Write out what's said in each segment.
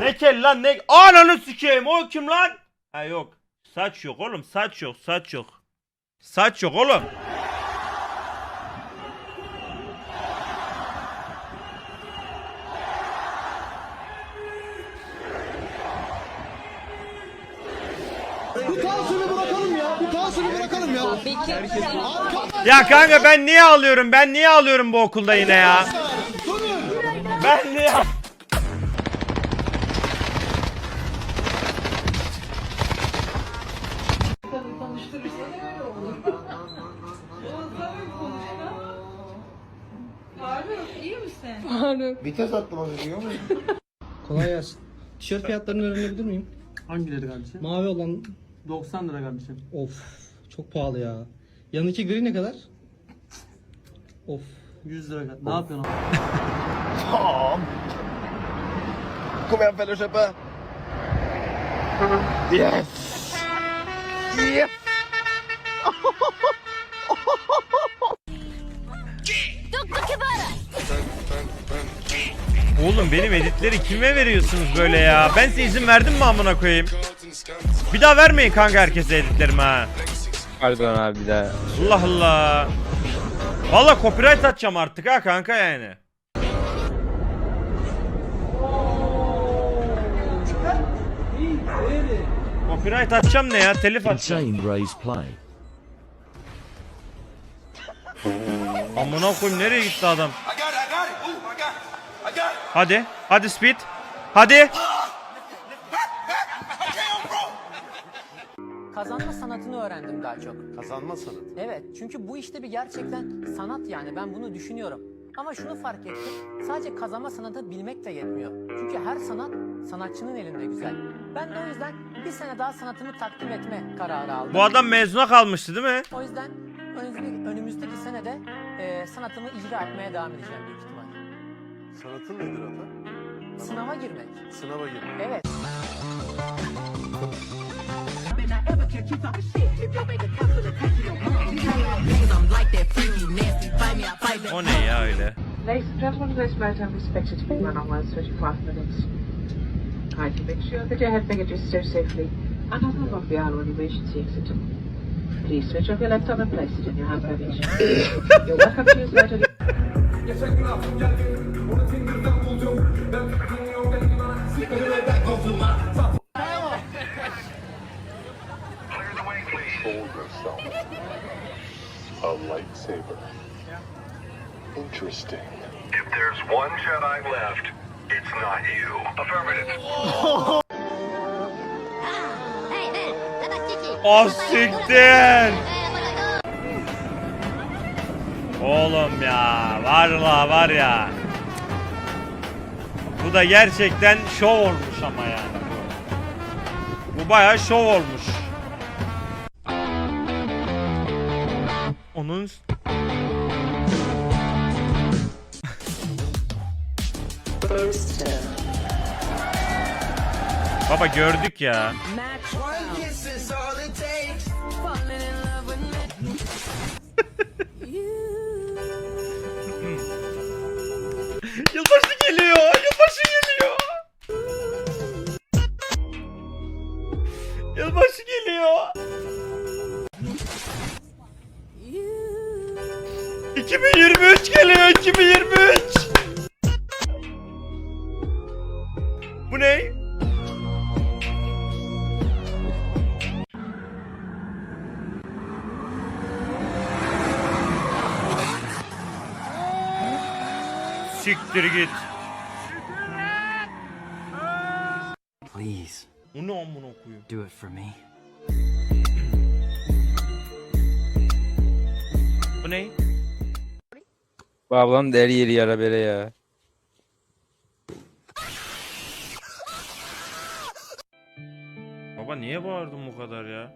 Ne kel lan ne? Ananı sikeyim o kim lan? Ha yok. Saç yok oğlum saç yok saç yok. Saç yok oğlum. Bu tansiyonu bırakalım ya. Bu tansiyonu bırakalım ya. Ya kanka ben niye alıyorum? Ben niye alıyorum bu okulda yine ya? Ben niye Vites attım az önce mu? Kolay gelsin. Tişört fiyatlarını öğrenebilir miyim? Hangileri kardeşim? Mavi olan 90 lira kardeşim. of çok pahalı ya. Yanındaki gri ne kadar? Of. 100 lira kadar. Ne yapıyorsun abi? Kom igen fellowshippet. Yes. Yes. Oğlum benim editleri kime veriyorsunuz böyle ya? Ben size izin verdim mi amına koyayım? Bir daha vermeyin kanka herkese editlerimi ha. Pardon abi bir daha. Allah Allah. Valla copyright atacağım artık ha kanka yani. Copyright atacağım ne ya? Telif atacağım. Amına koyayım nereye gitti adam? Hadi. Hadi speed. Hadi. Kazanma sanatını öğrendim daha çok. Kazanma sanatı. Evet çünkü bu işte bir gerçekten sanat yani ben bunu düşünüyorum. Ama şunu fark ettim sadece kazanma sanatı bilmek de yetmiyor. Çünkü her sanat sanatçının elinde güzel. Ben de o yüzden bir sene daha sanatımı takdim etme kararı aldım. Bu adam mezuna kalmıştı değil mi? O yüzden önümüzdeki, önümüzdeki senede e, sanatımı icra etmeye devam edeceğim büyük ihtimal. Sanatın nedir ata? Sınava girmek. Sınava girmek. Evet. O ne ya öyle? Ladies and gentlemen, this matter is expected to be run on 35 minutes. Kindly make sure that your hand baggage is stowed safely and does not block the aisle or emergency exit. Please switch off your laptop and place it in your hand baggage. You're welcome to use later. A lightsaber. Interesting. If there's one Jedi left, it's not you. Affirmative. O siktir. Oğlum ya var la var ya. Bu da gerçekten şov olmuş ama yani bu. Bu bayağı şov olmuş. Onun Baba gördük ya. Yılbaşı Ne amına koyayım? do it for me. Bu ne? Bu ablam da her yeri yara bere ya. Baba niye bağırdın bu kadar ya?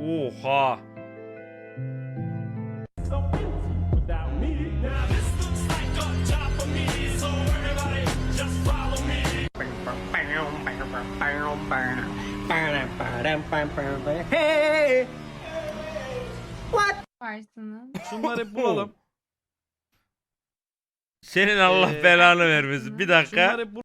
Oha. Varsınız. Şunları bulalım. Senin Allah Ee, belanı vermesin. Bir dakika. Şunları bu-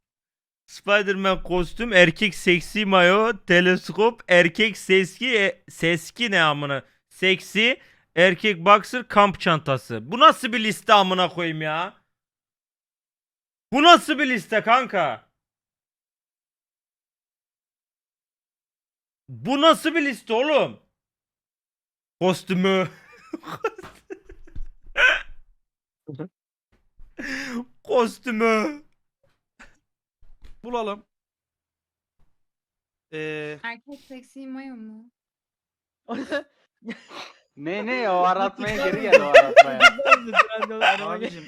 Spider-Man kostüm, erkek seksi mayo, teleskop, erkek seski, e, seski ne amına? Seksi, erkek boxer, kamp çantası. Bu nasıl bir liste amına koyayım ya? Bu nasıl bir liste kanka? Bu nasıl bir liste oğlum? Kostümü. Kostümü. Bulalım. Ee, Erkek seksi mayo mu? Ne ne o aratmaya geri gel o aratmaya. abicim,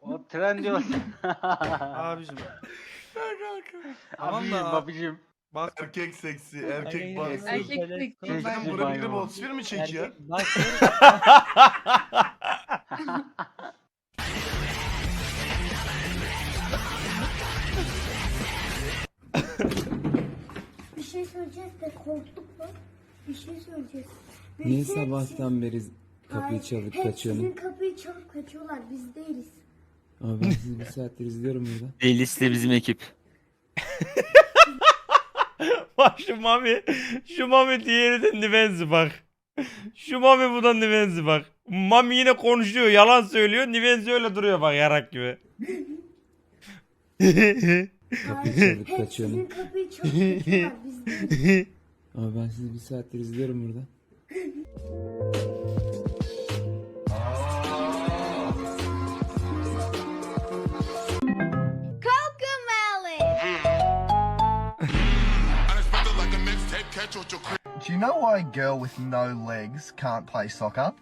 o tren diyor. abicim. Tamam abicim, da abicim. Bak Erkek seksi, erkek Erkek seksi mayo. Senin burada biri Monster mi çekiyor? Bir şey söyleyeceğiz de korktuk mu? Bir şey söyleyeceğiz. Niye sabahtan beri kapıyı çalıp Hep kaçıyorsun? sizin kapıyı çalıp kaçıyorlar biz değiliz. Abi ben sizi bir saattir izliyorum burada. Playlist de bizim ekip. Bak şu Mami. Şu Mami diğeri de Nivenzi bak. Şu Mami bu da Nivenzi bak. Mami yine konuşuyor yalan söylüyor. Nivenzi öyle duruyor bak yarak gibi. Çalıp hep sizin kapıyı kaçıyorlar biz değiliz. Abi ben sizi bir saattir izliyorum burada. Do you know why a girl with no legs can't play soccer?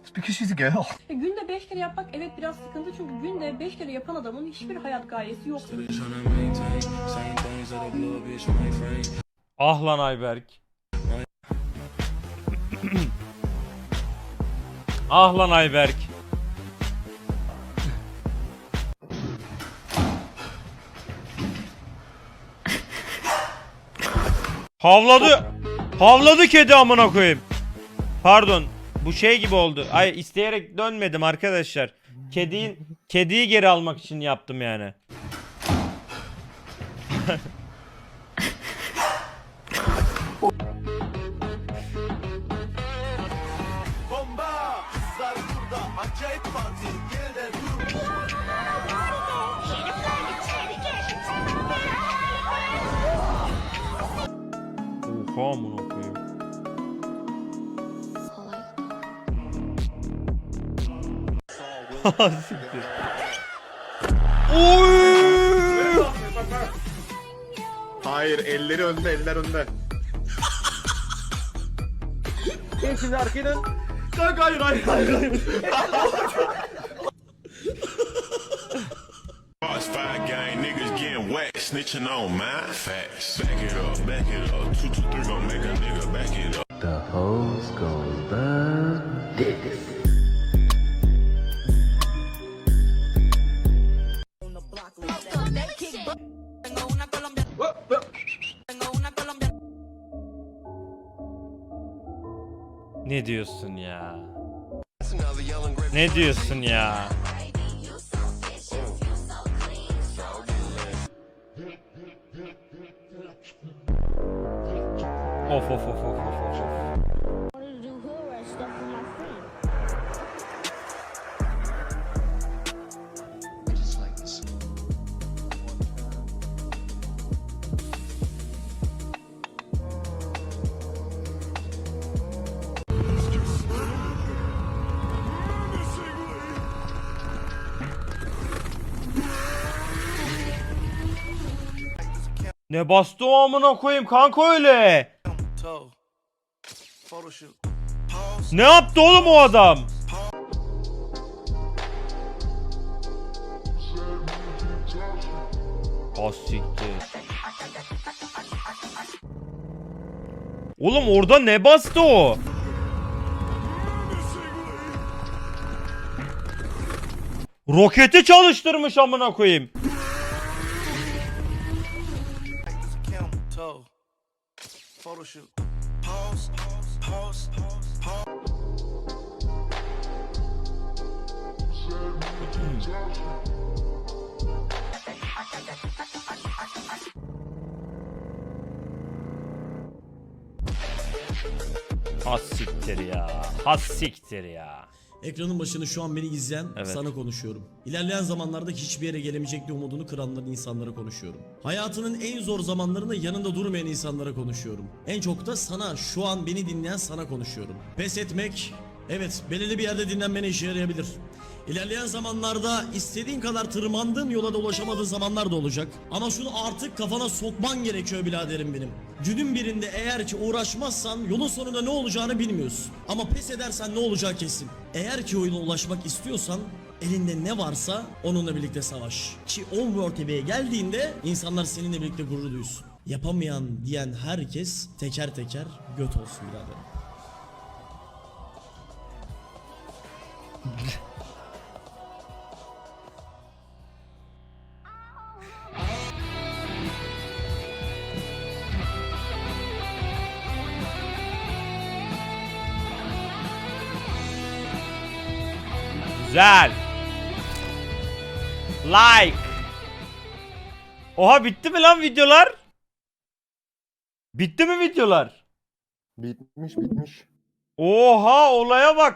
It's because she's a girl. Günde 5 kere yapmak evet biraz sıkıntı çünkü günde 5 kere yapan adamın hiçbir hayat gayesi yok. ah lan Ayberk. ah lan Ayberk. Havladı. Havladı kedi amına koyayım. Pardon. Bu şey gibi oldu. Ay isteyerek dönmedim arkadaşlar. Kediyi kediyi geri almak için yaptım yani. Oha amına koyayım. Siktir. Oy! Hayır, elleri önde, eller önde. Gel şimdi arkaya dön. Kanka hayır hayır hayır. hayır. Boss five gang niggas getting whacked, snitching on my facts. Back it up, back it up. Two, two, three gon' make a nigga back it up. The hose goes the dick. Ne diyorsun ya? Ne diyorsun ya? Of of of of of of. Ne bastı o amına koyayım kanka öyle? Ne yaptı oğlum o adam? Ah siktir. Oğlum orada ne bastı o? Roketi çalıştırmış amına koyayım. Pause, pause, pause, pause. Has siktir ya. Has siktir ya. Ekranın başını şu an beni izleyen Evet. sana konuşuyorum. İlerleyen zamanlarda hiçbir yere gelemeyecek diye umudunu kıranların insanlara konuşuyorum. Hayatının en zor zamanlarında yanında durmayan insanlara konuşuyorum. En çok da sana şu an beni dinleyen sana konuşuyorum. Pes etmek evet belirli bir yerde dinlenmene işe yarayabilir. İlerleyen zamanlarda istediğin kadar tırmandığın yola da ulaşamadığın zamanlar da olacak. Ama şunu artık kafana sokman gerekiyor biraderim benim. Günün birinde eğer ki uğraşmazsan yolun sonunda ne olacağını bilmiyorsun. Ama pes edersen ne olacağı kesin. Eğer ki o yola ulaşmak istiyorsan elinde ne varsa onunla birlikte savaş. Ki o World TV'ye geldiğinde insanlar seninle birlikte gurur duysun. Yapamayan diyen herkes teker teker göt olsun biraderim. Güzel. Like. Oha bitti mi lan videolar? Bitti mi videolar? Bitmiş bitmiş. Oha olaya bak.